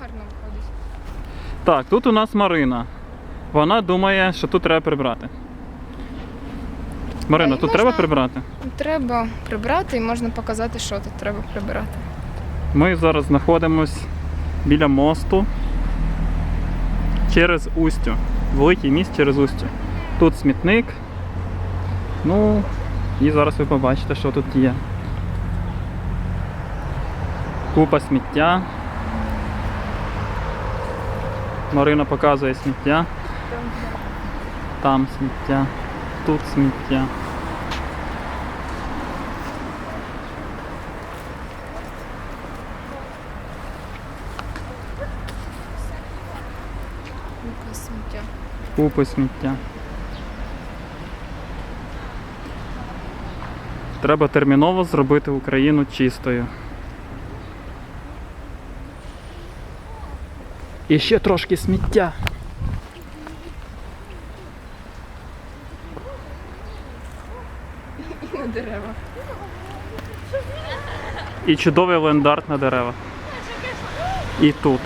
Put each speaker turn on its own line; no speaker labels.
гарно виходить.
Так, тут у нас Марина. Вона думає, що тут треба прибрати. Марина,
А, і
тут
можна-
треба прибрати?
Треба прибрати і можна показати, що тут треба прибирати.
Ми зараз знаходимось біля мосту через Устю. Великий міст через Устю. Тут смітник. Ну, і зараз ви побачите, що тут є. Купа сміття. Марина показує сміття. Там сміття. Тут сміття.
Яке сміття.
Купи сміття. Треба терміново зробити Україну чистою. І ще трошки сміття.
І на дерева.
І чудовий лендарт на дерева. І тут.